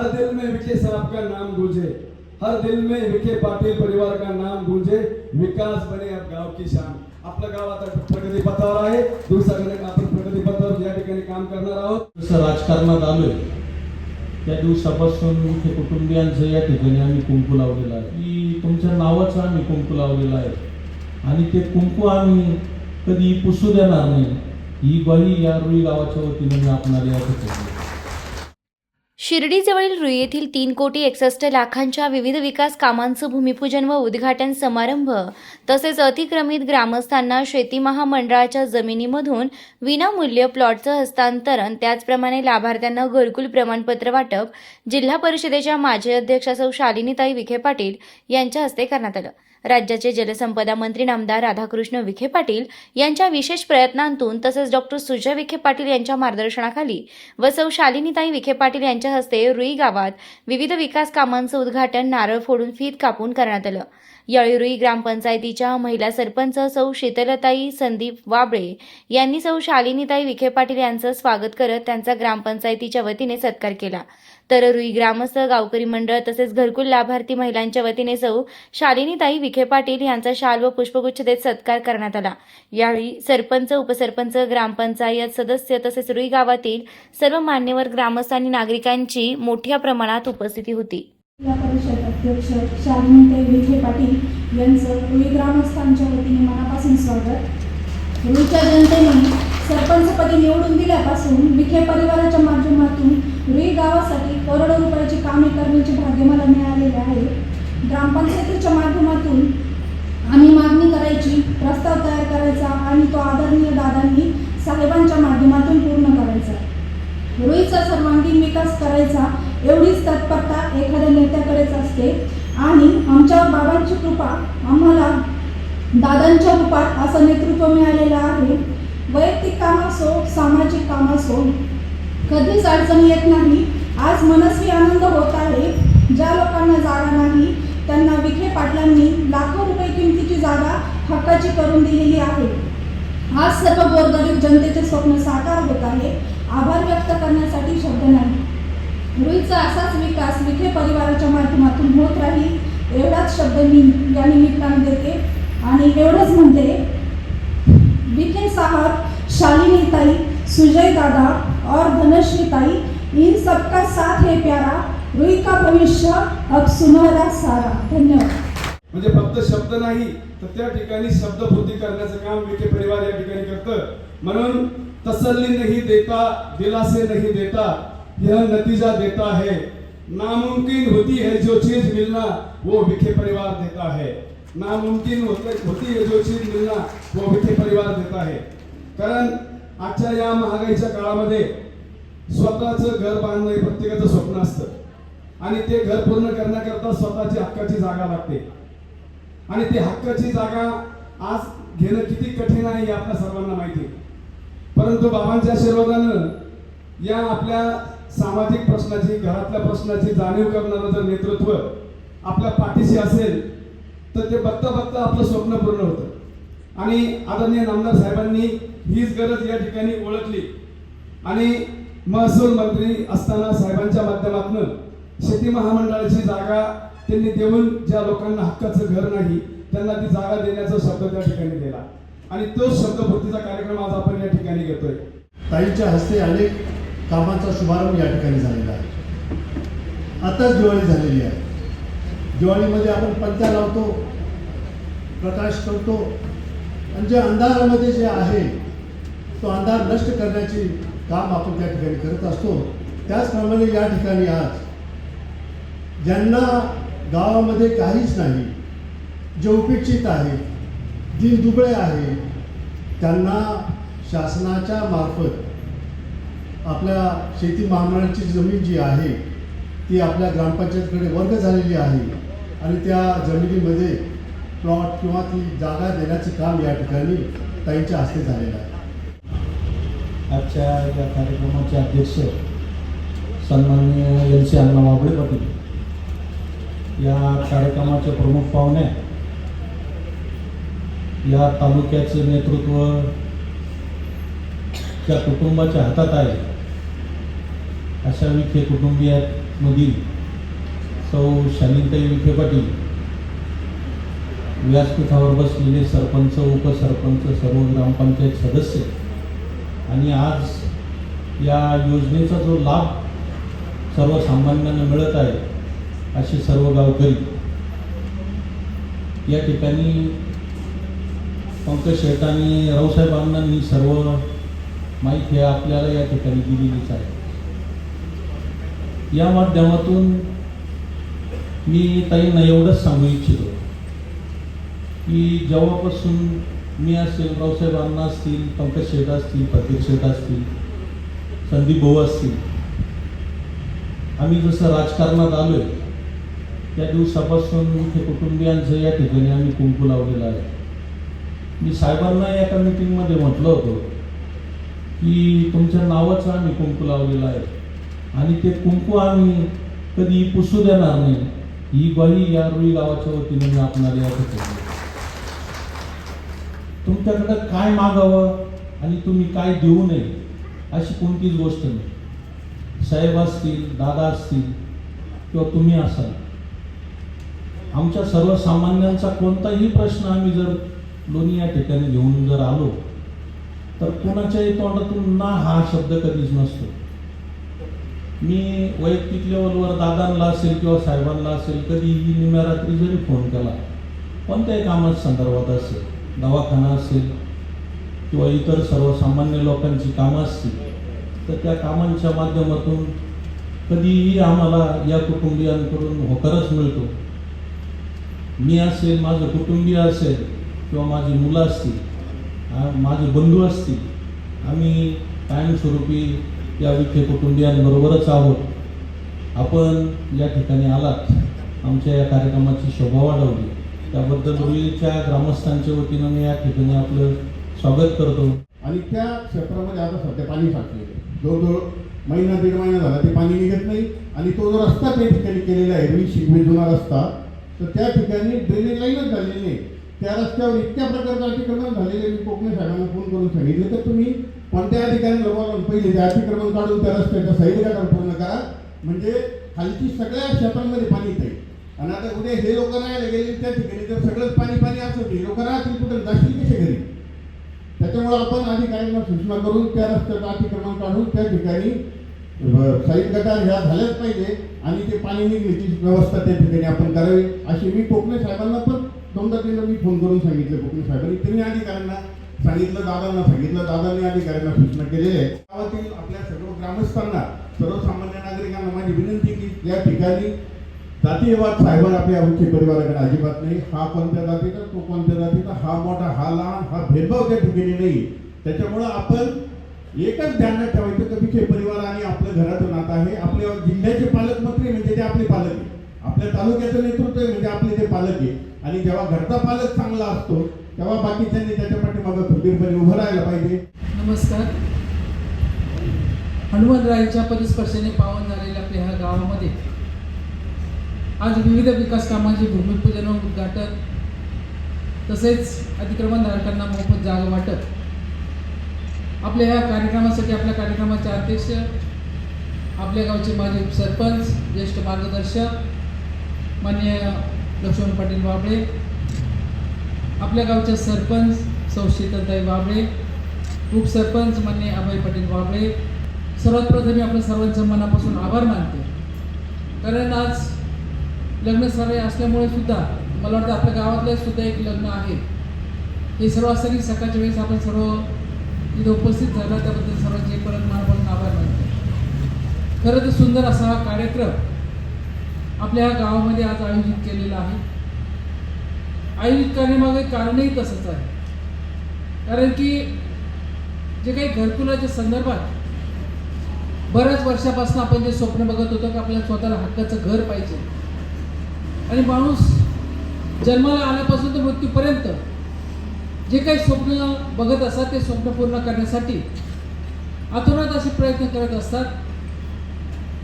हर दिल में विखे साहब का नाम गूंजे। हर दिल में विखे पाटील परिवार का नाम गूंजे। विकास बने अब गाव की शान। आपलं गाव आता प्रगती पथावर आहे दुसऱ्याकडे आपण प्रगती पथावर या ठिकाणी काम करणार आहोत जसं राजकारणात आलोय त्या दिवसापासून मुख्य कुटुंबियांचं या ठिकाणी आम्ही कुंकू लावलेलं आहे. की तुमच्या नावाचं आम्ही कुंकू लावलेलं आहे. आणि ते कुंकू आम्ही कधी पुसू देणार नाही. ही ग्वाही या रुई गावाच्या वतीने मी आपणाला या ठिकाणी शिर्डीजवळील रुई येथील तीन कोटी एकसष्ट लाखांच्या विविध विकास कामांचं भूमिपूजन व उद्घाटन समारंभ तसेच अतिक्रमित ग्रामस्थांना शेती महामंडळाच्या जमिनीमधून विनामूल्य प्लॉटचं हस्तांतरण त्याचप्रमाणे लाभार्थ्यांना घरकुल प्रमाणपत्र वाटप जिल्हा परिषदेच्या माजी अध्यक्षा सौ शालिनीताई विखे पाटील यांच्या हस्ते करण्यात आलं. राज्याचे जलसंपदा मंत्री नामदार राधाकृष्ण विखे पाटील यांच्या विशेष प्रयत्नांतून तसेच डॉक्टर सुजय विखे पाटील यांच्या मार्गदर्शनाखाली व सौ शालिनीताई विखे पाटील यांच्या हस्ते रुई गावात विविध विकास कामांचं उद्घाटन नारळ फोडून फीत कापून करण्यात आलं. यावेळी रुई ग्रामपंचायतीच्या महिला सरपंच सौ शीतलताई संदीप वाबळे यांनी सौ शालिनीताई विखे पाटील यांचं स्वागत करत त्यांचा ग्रामपंचायतीच्या वतीने सत्कार केला. तर रुई ग्रामस्थ गावकरी मंडळ तसेच घरकुल लाभार्थी महिलांच्या वतीने सौ शालिनीताई विखे पाटील यांचा शाल व पुष्पगुच्छ देत सत्कार करण्यात आला. यावेळी सरपंच उपसरपंच ग्रामपंचायत सदस्य तसेच रुई गावातील सर्व मान्यवर ग्रामस्थ आणि नागरिकांची मोठ्या प्रमाणात उपस्थिती होती. जिल्हा परिषद अध्यक्ष शालिनीताई विखे पाटील यांचं रुई ग्रामस्थांच्या वतीने मनापासून स्वागत. रुईच्या जनतेने सरपंचपदी निवडून दिल्यापासून विखे परिवाराच्या माध्यमातून रुई गावासाठी करोडो रुपयाची कामे करण्याचे भाग्य मला मिळालेले आहे. ग्रामपंचायतीच्या माध्यमातून आम्ही मागणी करायची प्रस्ताव तयार करायचा आणि तो आदरणीय दादांनी साहेबांच्या माध्यमातून पूर्ण करायचा. रुईचा सर्वांगीण विकास करायचा एवढीच तत्परता एखाद्या नेत्याकडेच असते. आणि आमच्यावर बाबांची कृपा आम्हाला दादांच्या रूपात असं नेतृत्व मिळालेलं आहे. वैयक्तिक काम असो सामाजिक काम असो कधीच अडचण येत नाही. आज मनस्वी आनंद होत आहे. ज्या लोकांना जागा नाही त्यांना विखे पाटलांनी लाखो रुपये किमतीची जागा हक्काची करून दिलेली आहे. आज सर्व गोरगरीब जनतेचे स्वप्न साकार होत आहे. आभार व्यक्त करण्यासाठी शब्द नाही. रुईचा असाच विकास विखे परिवाराच्या माध्यमातून होत राहील एवढाच शब्द मी या निमित्तानं देते. आणि एवढंच म्हणते विखे साहब शालिनी ताई सुजय दादा और धनश्री ताई इन सबका साथ है प्यारा। रुई का भविष्य अब सुनहरा सारा। धन्यवाद। म्हणजे फक्त शब्द नाही तर त्या ठिकाणी शब्दपूर्ती करण्याचं काम विखे परिवार या ठिकाणी करतं. म्हणून तसल्ली नहीं देता दिलासे नहीं देता यह नतीजा देता है। नामुमकिन होती है जो चीज मिलना वो विखे परिवार देता है। नामुमकिन होते होती है जो चीज मिलना वो विखे परिवार देता है। कारण आजच्या या महागाईच्या काळामध्ये स्वतःचं घर बांधणं हे प्रत्येकाचं स्वप्न असतं. आणि ते घर पूर्ण करण्याकरता स्वतःची हक्काची जागा लागते. आणि ती हक्काची जागा आज घेणं किती कठीण आहे हे आपल्या सर्वांना माहिती आहे. परंतु बाबांच्या आशीर्वादानं या आपल्या सामाजिक प्रश्नाची घरातल्या प्रश्नाची जाणीव करणारं जर नेतृत्व आपल्या पाठीशी असेल तर ते बघता बघता आपलं स्वप्न पूर्ण होतं. आणि आदरणीय नामदार साहेबांनी हीच गरज या ठिकाणी ओळखली. आणि महसूल मंत्री असताना साहेबांच्या माध्यमातून शेती महामंडळाची जागा त्यांनी देऊन ज्या लोकांना हक्काचं घर नाही त्यांना ती जागा देण्याचा शब्द त्या ठिकाणी दिला. आणि तोच शब्दपूर्तीचा कार्यक्रम आज आपण या ठिकाणी घेतोय. ताईच्या हस्ते अनेक कामाचा शुभारंभ या ठिकाणी झालेला आहे. आताच दिवाळी झालेली आहे. दिवाळीमध्ये आपण पंत्या लावतो प्रकाश करतो आणि जे अंधारामध्ये जे आहे तो अंधार नष्ट करण्याचे काम आपण त्या ठिकाणी करत असतो. त्याचप्रमाणे या ठिकाणी आज ज्यांना गावामध्ये काहीच नाही जे उपेक्षित आहे दिन दुबळे आहे त्यांना शासनाच्या मार्फत आपल्या शेती महामंडळाची जमीन जी आहे ती आपल्या ग्रामपंचायतकडे वर्ग झालेली आहे आणि त्या जमिनीमध्ये प्लॉट किंवा ती जागा देण्याचे काम या ठिकाणी ताईंच्या हस्ते झालेलं आहे. आजच्या या कार्यक्रमाचे अध्यक्ष सन्माननीय एल सी अण्णा वाबळे पाटील. या कार्यक्रमाचे प्रमुख पाहुणे या तालुक्याचे नेतृत्व त्या कुटुंबाच्या हातात आहे. अशा विखे कुटुंबियामधील सौ शालिनताई विखे पाटील व्यासपीठावर बसलेले सरपंच उपसरपंच सर्व ग्रामपंचायत सदस्य. आणि आज या योजनेचा जो लाभ सर्वसामान्यांना मिळत आहे असे सर्व गावकरी या ठिकाणी पंकज शेट आणि मी सर्व माहिती हे आपल्याला या ठिकाणी दिलेलीच आहे. या माध्यमातून मी ताईंना एवढंच सांगू इच्छितो. की जेव्हापासून मी असेल रावसाहेब अण्णा असतील पंकज शेठ असतील प्रतीक शेठ असतील संदीप भाऊ असतील आम्ही जसं राजकारणात आलोय त्या दिवसापासून इथे कुटुंबियांचं या ठिकाणी आम्ही कुंकू लावलेलं आहे. मी साहेबांना एका मिटिंगमध्ये म्हटलं होतं की तुमच्या नावाचं आम्ही कुंकू लावलेलं आहे. आणि ते कुंकू आम्ही कधी पुसू देणार नाही. ही ग्वाही या रुई गावाच्या वतीने मी आपणाला या ठिकाणी तुमच्याकडं काय मागावं आणि तुम्ही काय देऊ नये अशी कोणतीच गोष्ट नाही. साहेब असतील दादा असतील किंवा तुम्ही असाल. आमच्या सर्वसामान्यांचा कोणताही प्रश्न आम्ही जर लोणी या ठिकाणी घेऊन जर आलो तर कोणाच्याही तोंडातून ना हा शब्द कधीच नसतो. मी वैयक्तिक लेवलवर दादांना असेल किंवा साहेबांना असेल कधीही निम्या रात्री जरी फोन केला कोणत्याही कामाच्या संदर्भात असेल. दवाखाना असेल किंवा इतर सर्वसामान्य लोकांची कामं असतील तर त्या कामांच्या माध्यमातून कधीही आम्हाला या कुटुंबियांकडून होकारच मिळतो. मी असेल माझं कुटुंबीय असेल किंवा माझी मुलं असतील माझे बंधू असतील आम्ही कायमस्वरूपी या विखे कुटुंबियांबरोबरच आहोत. आपण या ठिकाणी आलात आमच्या या कार्यक्रमाची शोभा वाढवली. त्याबद्दल रुईच्या ग्रामस्थांच्या वतीनं मी या ठिकाणी आपलं स्वागत करतो. आणि त्या क्षेत्रामध्ये आता सध्या पाणी साठले जवळजवळ महिना दीड महिना झाला ते पाणी निघत नाही. आणि तो जो रस्ता त्या ठिकाणी केलेला आहे रुई शिगवे जुना रस्ता तर त्या ठिकाणी ड्रेनेज लाईनच झालेली नाही. त्या रस्त्यावर इतक्या प्रकारचं अतिक्रमण झालेले मी कोकणी साहेबांना फोन करून सांगितले तर तुम्ही कोणत्या अधिकाऱ्यांना बोलावून पहिले ते अतिक्रमण काढून त्या रस्त्याच्या साईडला पूर्ण करा. म्हणजे खालची सगळ्या क्षेत्रांमध्ये पाणी येते आणि आता उद्या हे लोक राहायला गेले त्या ठिकाणी जर सगळंच पाणी पाणी असं ते लोक राहतील कुठे? जाशील कसे घरी? त्याच्यामुळे आपण अधिकाऱ्यांना सूचना करून त्या रस्त्याचं अतिक्रमण काढून त्या ठिकाणी साईड गटार ह्या झाल्याच पाहिजे आणि ते पाणी निघण्याची व्यवस्था त्या ठिकाणी आपण करावी. अशी मी कोकणे साहेबांना पण दोनदा तीनदा मी फोन करून सांगितलं. कोकणे साहेबांनी त्यांनी अधिकाऱ्यांना सांगितलं दादांना सांगितलं दादांनी अधिकाऱ्यांना सूचना केलेली आहे गावातील आपल्या सर्व ग्रामस्थांना सर्वसामान्य नागरिकांना माझी विनंती की या ठिकाणी जातीयवाद साहेबांना आपल्या मुख्य परिवाराकडे अजिबात नाही. हा कोणत्या जातीचा तो कोणत्या जातीचा हा मोठा हा लहान हा भेदभाव त्या ठिकाणी नाही. त्याच्यामुळं आपण एकच ध्यानात ठेवायचं की विखे परिवार आणि आपलं घराचं नातं आहे. आपल्या जिल्ह्याचे पालकमंत्री म्हणजे ते आपले पालक आहे. आपल्या तालुक्याचं नेतृत्व म्हणजे आपले ते पालक आहे. आणि जेव्हा घरचा पालक चांगला असतो तेव्हा बाकीच्यांनी त्याच्या पाठीमागं खंबीरपणे उभं राहायला पाहिजे. नमस्कार. हनुमंतरायांच्या परिस्पर्शाने पावन झालेल्या आपल्या ह्या गावामध्ये आज विविध विकास कामांचे भूमिपूजन व उद्घाटन तसेच अतिक्रमणधारकांना मोफत जागा वाटप. आपल्या ह्या कार्यक्रमासाठी आपल्या कार्यक्रमाचे अध्यक्ष आपल्या गावचे माजी सरपंच ज्येष्ठ मार्गदर्शक मान्य लक्ष्मण पाटील बाबळे आपल्या गावचे सरपंच सौ शीतलताई बाबळे उपसरपंच मान्य अभय पाटील बाबळे सर्वात प्रथम मी आपल्या सर्वांच्या मनापासून आभार मानते. कारण आज लग्न सर्व असल्यामुळे सुद्धा मला वाटतं आपल्या गावातलं सुद्धा एक लग्न आहे. हे सर्व असताना सकाळच्या वेळेस आपण सर्व तिथे उपस्थित झाला त्याबद्दल सर्वांचे परत मनापासून आभार मानतो. खरं तर सुंदर असा हा कार्यक्रम आपल्या ह्या गावामध्ये आज आयोजित केलेला आहे. आयोजित करण्यामागे कारणही तसंच आहे. कारण की जे काही घरकुलाच्या संदर्भात बऱ्याच वर्षापासून आपण जे स्वप्न बघत होतो की आपल्याला स्वतःला हक्काचं घर पाहिजे आणि माणूस जन्माला आल्यापासून ते मृत्यूपर्यंत जे काही स्वप्न बघत असतात ते स्वप्न पूर्ण करण्यासाठी अतोनात असे प्रयत्न करत असतात.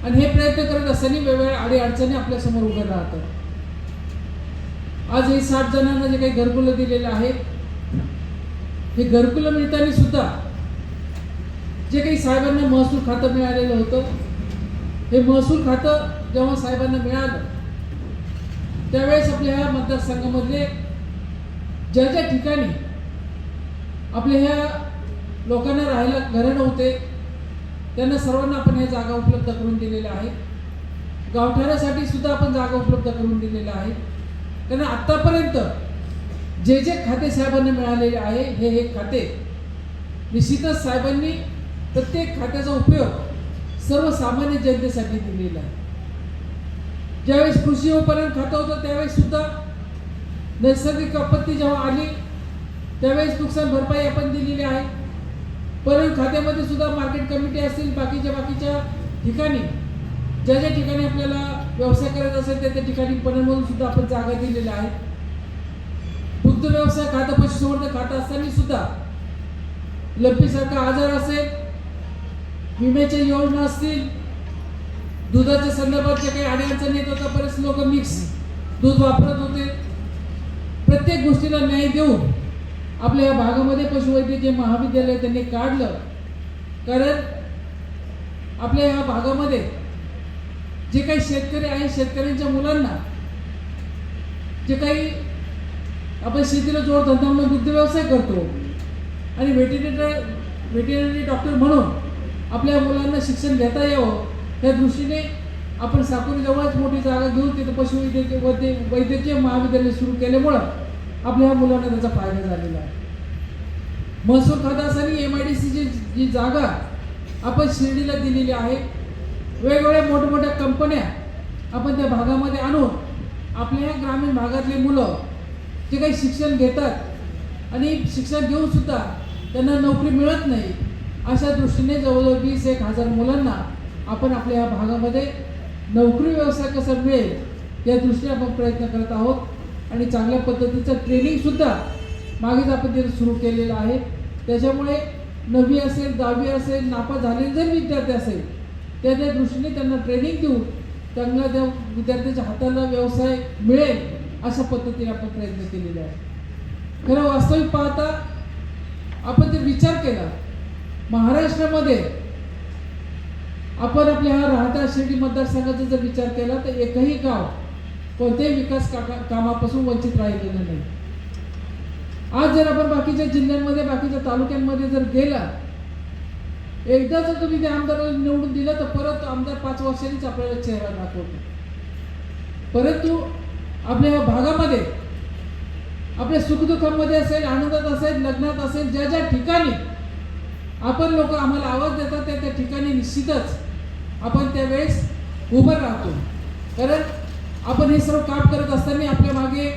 आणि हे प्रयत्न करत असताना वेगवेगळ्या अडीअडचणी आपल्यासमोर उभे राहतात. आज हे साठ जणांना जे काही घरकुलं दिलेले आहेत हे घरकुलं मिळताना सुद्धा जे काही साहेबांना महसूल खातं मिळालेलं होतं हे महसूल खातं जेव्हा साहेबांना मिळालं त्यावेळेस आपल्या ह्या मतदारसंघामधले ज्या ज्या ठिकाणी आपल्या ह्या लोकांना राहायला घरं नव्हते त्यांना सर्वांना आपण ह्या जागा उपलब्ध करून दिलेल्या आहेत. गावठाणासाठी सुद्धा आपण जागा उपलब्ध करून दिलेल्या आहेत. कारण आत्तापर्यंत जे जे खाते साहेबांना मिळालेले आहे हे हे खाते निश्चितच साहेबांनी प्रत्येक खात्याचा उपयोग सर्वसामान्य जनतेसाठी दिलेला आहे. ज्यावेळेस कृषी उपकरण खातं होतं त्यावेळेस सुद्धा नैसर्गिक आपत्ती जेव्हा आली त्यावेळेस नुकसान भरपाई आपण दिलेली आहे. परण खात्यामध्ये सुद्धा मार्केट कमिटी असतील बाकीच्या बाकीच्या ठिकाणी ज्या ज्या ठिकाणी आपल्याला व्यवसाय करायचा असेल त्या त्या ठिकाणी पणनमधून सुद्धा आपण जागा दिलेल्या आहेत दुग्ध व्यवसाय खातं पशुसंवर्धन खातं असताना सुद्धा लंपीसारखा आजार असेल विम्याच्या योजना असतील दुधाच्या संदर्भात जे काही अडचणी येत होता बरेच लोक मिक्स दूध वापरत होते. प्रत्येक गोष्टीला न्याय देऊन आपल्या या भागामध्ये पशुवैद्यकीय महाविद्यालय त्यांनी काढलं. कारण आपल्या या भागामध्ये जे काही शेतकरी आहे शेतकऱ्यांच्या मुलांना जे काही आपण शेतीला जोडधंदा म्हणून दुग्ध व्यवसाय करतो आणि व्हेटेरिनरी व्हेटेरिनरी डॉक्टर म्हणून आपल्या मुलांना शिक्षण घेता यावं त्या दृष्टीने आपण साकोरीजवळच मोठी जागा घेऊन तिथं पशुवैद्यकीय वैद्य वैद्यकीय महाविद्यालय सुरू केल्यामुळं आपल्या ह्या मुलांना त्याचा फायदा झालेला आहे. महसूल खात्यासाठी एम आय डी सीची जी जागा आपण शिर्डीला दिलेली आहे. वेगवेगळ्या मोठमोठ्या कंपन्या आपण त्या भागामध्ये आणून आपल्या ह्या ग्रामीण भागातली मुलं जे काही शिक्षण घेतात आणि शिक्षण घेऊन सुद्धा त्यांना नोकरी मिळत नाही अशा दृष्टीने जवळजवळ वीस एक हजार मुलांना आपण आपल्या ह्या भागामध्ये नोकरी व्यवसाय कसा मिळेल या दृष्टीने आपण प्रयत्न करत आहोत. आणि चांगल्या पद्धतीचं ट्रेनिंगसुद्धा मागेच आपण तिथे सुरू केलेलं आहे. त्याच्यामुळे नवी असेल दहावी असेल नापा झालेले जर विद्यार्थी असेल त्या त्या दृष्टीने त्यांना ट्रेनिंग देऊन त्यांना त्या विद्यार्थ्याच्या हाताला व्यवसाय मिळेल अशा पद्धतीने आपण प्रयत्न केलेले आहे खरं वास्तविक पाहता आपण ते विचार केला महाराष्ट्रामध्ये आपण आपल्या ह्या राहता शिर्डी मतदारसंघाचा जर विचार केला तर एकही गाव कोणत्याही विकास काका कामापासून वंचित राहिलेलं नाही. आज जर आपण बाकीच्या जिल्ह्यांमध्ये बाकीच्या तालुक्यांमध्ये जर गेला एकदा जर तुम्ही त्या आमदार निवडून दिलं तर परत आमदार पाच वर्षांनीच आपल्याला चेहरा दाखवतो. परंतु आपल्या या भागामध्ये आपल्या सुखदुःखामध्ये असेल आनंदात असेल लग्नात असेल ज्या ज्या ठिकाणी आपण लोक आम्हाला आवाज देतात त्या त्या ठिकाणी निश्चितच आपण त्यावेळेस उभं राहतो. कारण आपण हे सर्व काम करत असताना आपल्या मागे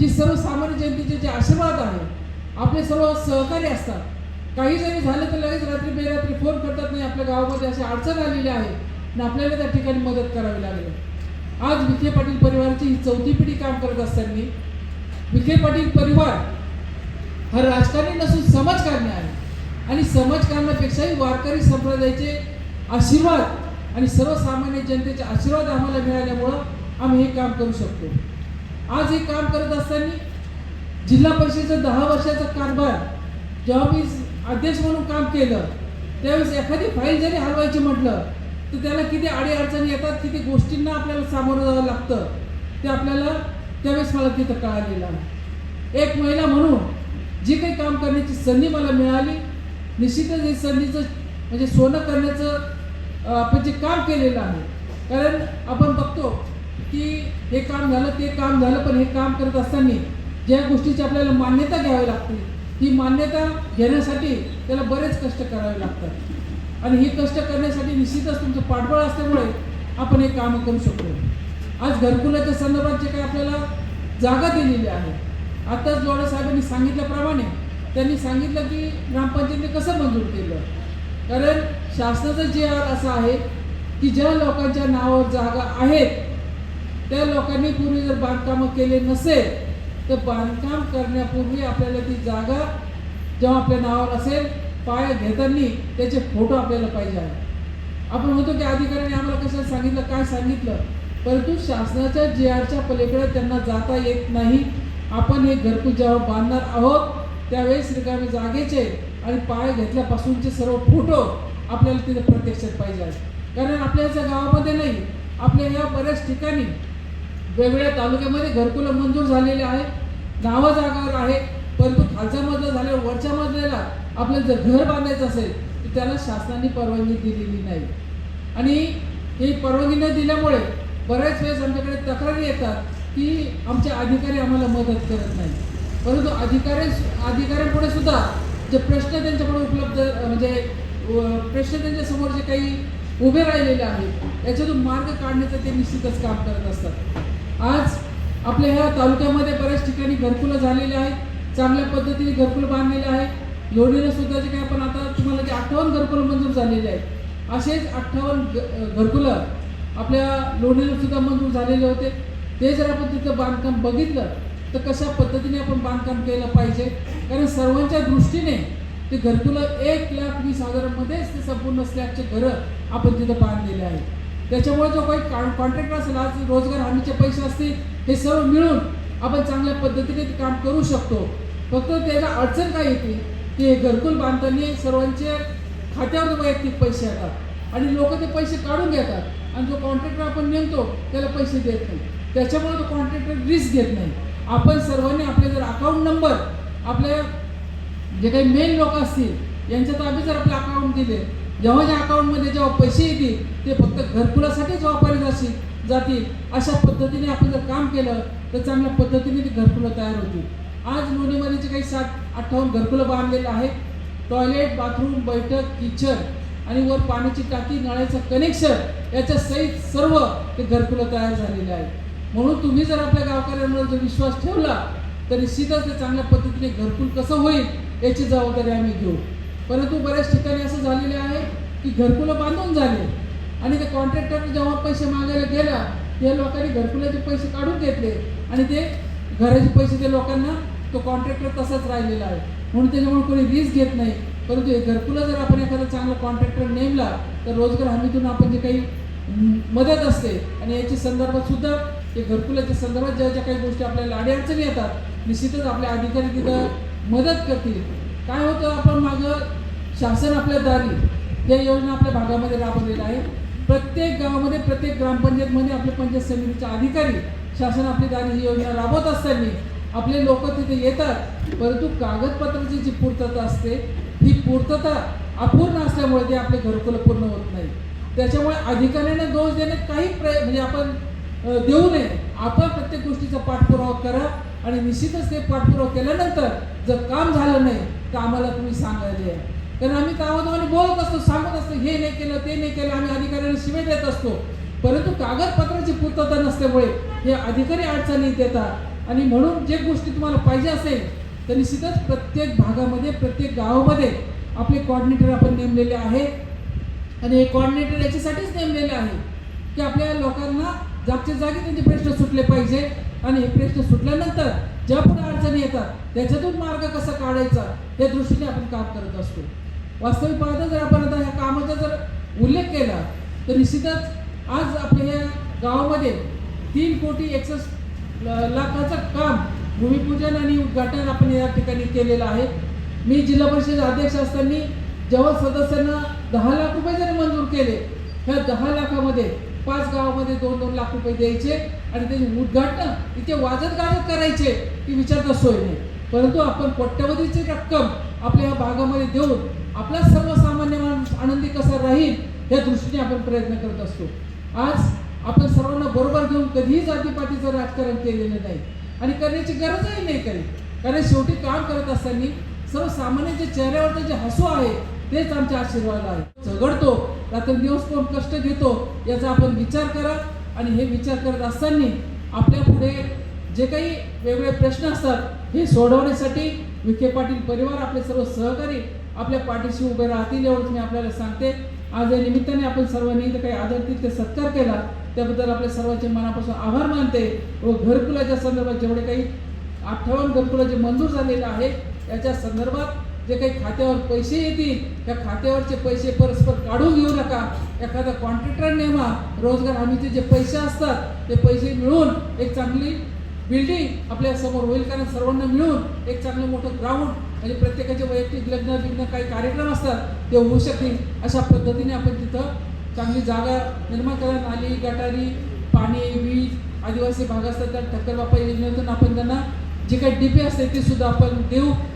जी सर्वसामान्य जनतेचे जे आशीर्वाद आहे आपले सर्व सहकारी असतात. काही जरी झालं तर लगेच रात्री बेरात्री फोन करतात नाही आपल्या गावामध्ये अशी अडचण आलेली आहे आणि आपल्याला त्या ठिकाणी मदत करावी लागेल. आज विखे पाटील परिवाराची ही चौथी पिढी काम करत असताना विखे पाटील परिवार हा राजकारणी नसून समाजकारणी आहे. आणि समाजकारणापेक्षाही वारकरी संप्रदायाचे आशीर्वाद आणि सर्वसामान्य जनतेचे आशीर्वाद आम्हाला मिळाल्यामुळं आम्ही हे काम करू शकतो. आज हे काम करत असताना जिल्हा परिषदेचा दहा वर्षाचा कारभार जेव्हा मी अध्यक्ष म्हणून काम केलं त्यावेळेस एखादी फाईल जरी हलवायची म्हटलं तर त्याला किती अडीअडचणी येतात किती गोष्टींना आपल्याला सामोरं जावं लागतं ते आपल्याला त्यावेळेस मला तिथं कळालेलं आहे. एक महिला म्हणून जी काही काम करण्याची संधी मला मिळाली निश्चितच हे संधीचं म्हणजे सोनं करण्याचं आपण जे काम केलेलं आहे. कारण आपण बघतो की हे काम झालं ते काम झालं पण हे काम करत असताना ज्या गोष्टीची आपल्याला मान्यता घ्यावी लागते ही मान्यता घेण्यासाठी त्याला बरेच कष्ट करावे लागतात. आणि हे कष्ट करण्यासाठी निश्चितच तुमचं पाठबळ असल्यामुळे आपण हे कामं करू शकतो. आज घरकुलाच्या संदर्भात जे काही आपल्याला जागा दिलेली आहे आताच जोडे साहेबांनी सांगितल्याप्रमाणे त्यांनी सांगितलं की ग्रामपंचायतीने कसं मंजूर केलं? कारण शासनाचं जे आर असं आहे की ज्या लोकांच्या नावावर जागा आहेत त्या लोकांनी पूर्वी जर बांधकामं केले नसेल तर बांधकाम करण्यापूर्वी आपल्याला ती जागा जेव्हा आपल्या नावावर असेल पाय घेताना त्याचे फोटो आपल्याला पाहिजे आहे आपण म्हणतो की अधिकाऱ्यांनी आम्हाला कसं सांगितलं काय सांगितलं? परंतु शासनाच्या जे आरच्या पलीकडे त्यांना जाता येत नाही. आपण हे घरकुल जेव्हा बांधणार आहोत त्यावेळेस रिकामी जागेचे आणि पाय घेतल्यापासूनचे सर्व फोटो आपल्याला तिथे प्रत्यक्षात पाहिजे आहे. कारण आपल्याच्या गावामध्ये नाही आपल्या या बऱ्याच ठिकाणी वेगवेगळ्या तालुक्यामध्ये घरकुलं मंजूर झालेले आहे नावं जागावर आहे परंतु खालच्या मधलं झाल्यावर वरच्या मधल्याला आपल्याला जर घर बांधायचं असेल तर त्याला शासनाने परवानगी दिलेली नाही. आणि ही परवानगी न दिल्यामुळे बऱ्याच वेळेस आमच्याकडे तक्रारी येतात की आमचे अधिकारी आम्हाला मदत करत नाही. परंतु अधिकारी अधिकाऱ्यांपुढे सुद्धा जे प्रश्न त्यांच्याकडे उपलब्ध म्हणजे प्रश्न त्यांच्यासमोर जे काही उभे राहिलेले आहेत याच्यातून मार्ग काढण्याचं ते निश्चितच काम करत असतात. आज आपल्या ह्या तालुक्यामध्ये बऱ्याच ठिकाणी घरकुलं झालेले आहेत चांगल्या पद्धतीने घरकुल बांधलेले आहे लोणीला सुद्धा जे काही आपण आता तुम्हाला जे अठ्ठावन्न घरकुलं मंजूर झालेले आहेत असेच अठ्ठावन्न घरकुलं आपल्या लोणीला सुद्धा मंजूर झालेले होते. ते जर आपण तिथं बांधकाम बघितलं तर कशा पद्धतीने आपण बांधकाम केलं पाहिजे? कारण सर्वांच्या दृष्टीने ते घरकुलं एक लाख वीस हजारामध्येच ते संपूर्ण स्लॅबचे घरं आपण तिथं बांधलेले आहेत. त्याच्यामुळे जो काही कॉन्ट्रॅक्टर असेल आज रोजगार हमीचे पैसे असतील हे सर्व मिळून आपण चांगल्या पद्धतीने ते काम करू शकतो. फक्त त्याला अडचण काय येते की हे घरकुल बांधताना सर्वांचे खात्यावर वैयक्तिक पैसे येतात आणि लोक ते पैसे काढून घेतात आणि जो कॉन्ट्रॅक्टर आपण नेमतो त्याला पैसे देत नाही. त्याच्यामुळे तो कॉन्ट्रॅक्टर रिस्क घेत नाही. आपण सर्वांनी आपले जर अकाउंट नंबर आपल्या जे काही मेन लोक असतील यांच्या ताब्यात जर आपले अकाउंट दिले जेव्हा ज्या अकाउंटमध्ये जेव्हा पैसे येतील ते फक्त घरकुलासाठीच वापरले जातील जातील. अशा पद्धतीने आपण जर काम केलं तर चांगल्या पद्धतीने ती घरकुलं तयार होतील. आज लोणीमध्ये जे काही सात अठ्ठावन्न घरकुलं बांधलेलं आहे टॉयलेट बाथरूम बैठक किचन आणि वर पाण्याची टाकी नळाचं कनेक्शन याच्या सहित सर्व ते घरकुलं तयार झालेले आहेत. म्हणून तुम्ही जर आपल्या गावकऱ्यांवर जर विश्वास ठेवला तर निश्चितच ते चांगल्या पद्धतीने घरकुल कसं होईल याची जबाबदारी आम्ही घेऊ. परंतु बऱ्याच ठिकाणी असं झालेलं आहे की घरकुलं बांधून झाले आणि ते कॉन्ट्रॅक्टर जेव्हा पैसे मागायला गेला त्या लोकांनी घरकुलाचे पैसे काढून घेतले आणि ते घराचे पैसे त्या लोकांना तो कॉन्ट्रॅक्टर तसाच राहिलेला आहे. म्हणून त्याच्यामुळे कोणी रिस्क घेत नाही. परंतु हे घरकुलं जर आपण एखादा चांगला कॉन्ट्रॅक्टर नेमला तर रोजगार हमीतून आपण जे काही मदत असते आणि याच्या संदर्भात सुद्धा ते घरकुलाच्या संदर्भात ज्या ज्या काही गोष्टी आपल्याला अडीअडचणी येतात निश्चितच आपले अधिकारी तिथं मदत करतील. काय होतं आपण मागं शासन आपल्या दारी या योजना आपल्या भागामध्ये राबवलेल्या आहेत. प्रत्येक गावामध्ये प्रत्येक ग्रामपंचायतमध्ये आपल्या पंचायत समितीचे अधिकारी शासन आपली दारी ही योजना राबवत असताना आपले लोक तिथे येतात. परंतु कागदपत्राची जी पूर्तता असते ही पूर्तता अपूर्ण असल्यामुळे ते आपले घरकुलं पूर्ण होत नाही. त्याच्यामुळे अधिकाऱ्यांना दोष देण्यात काही प्रय म्हणजे आपण देऊ नये. आपण प्रत्येक गोष्टीचा पाठपुरावा करा. आणि निश्चितच ते पाठपुरावा केल्यानंतर जर काम झालं नाही तर आम्हाला तुम्ही सांगायचे कारण आम्ही तावादावाने बोलत असतो सांगत असतो हे नाही केलं ते नाही केलं आम्ही अधिकाऱ्यांना शिवे देत असतो. परंतु कागदपत्राची पूर्तता नसल्यामुळे हे अधिकारी अडचणीत येतात आणि म्हणून जे गोष्टी तुम्हाला पाहिजे असेल तर निश्चितच प्रत्येक भागामध्ये प्रत्येक गावामध्ये आपले कॉर्डिनेटर आपण नेमलेले आहे आणि हे कॉर्डिनेटर याच्यासाठीच नेमलेले आहे की आपल्या लोकांना जागच्या जागी त्यांचे प्रश्न सुटले पाहिजे. आणि हे प्रश्न सुटल्यानंतर ज्या पुढे अडचणी येतात त्याच्यातून मार्ग कसा काढायचा त्या दृष्टीने आपण काम करत असतो. वास्तविक पाहता जर आपण आता ह्या कामाचा जर उल्लेख केला तर निश्चितच आज आपल्या ह्या गावामध्ये तीन कोटी एकसष्ट लाखाचं काम भूमिपूजन आणि उद्घाटन आपण या ठिकाणी केलेलं आहे. मी जिल्हा परिषद अध्यक्ष असताना जेव्हा सदस्यांना दहा लाख रुपये जरी मंजूर केले ह्या दहा लाखामध्ये पाच गावामध्ये दोन दोन लाख रुपये द्यायचे. आणि ते उद्घाटनं इथे वाजत गाजत करायचे की विचारता सोय नाही. परंतु आपण कोट्यवधीची रक्कम आपल्या या भागामध्ये देऊन आपला सर्वसामान्य माणूस आनंदी कसा राहील या दृष्टीने आपण प्रयत्न करत असतो. आज आपण सर्वांना बरोबर घेऊन कधीही जातीपातीचं राजकारण केलेलं नाही. आणि करण्याची गरजही नाही काही. कारण शेवटी काम करत असताना सर्वसामान्यांच्या चेहऱ्यावरचं जे हसू आहे तेच आमच्या आशीर्वाद आहे. झगडतो रात्रंदिवस कोण कष्ट घेतो याचा आपण विचार करा. आणि हे विचार करत असताना आपल्या पुढे जे काही वेगवेगळे प्रश्न असतात हे सोडवण्यासाठी विखे पाटील परिवार आपले सर्व सहकारी आपल्या पाठीशी उभे राहतील एवढंच मी आपल्याला सांगते. आज या निमित्ताने आपण सर्वांनी इथं काही आदरतीत सत्कार केला. त्याबद्दल आपल्या सर्वांचे मनापासून आभार मानते व घरकुलाच्या संदर्भात जेवढे काही अठ्ठावन्न घरकुला जे मंजूर झालेलं आहे याच्या संदर्भात जे काही खात्यावर पैसे येतील त्या खात्यावरचे पैसे परस्पर काढून घेऊ नका. एखादा कॉन्ट्रॅक्टर नेमा रोजगार हमीचे जे पैसे असतात ते पैसे मिळून एक चांगली बिल्डिंग आपल्यासमोर होईल कारण सर्वांना मिळून एक चांगलं मोठं ग्राउंड म्हणजे प्रत्येकाचे वैयक्तिक लग्न बिग्न काही कार्यक्रम असतात ते होऊ शकतील. अशा पद्धतीने आपण तिथं चांगली जागा निर्माण करा. नाली गटारी पाणी वीज आदिवासी भाग असतात त्या ठक्कर बापा योजनेतून आपण त्यांना जे काही डीपी असते ते सुद्धा आपण देऊ.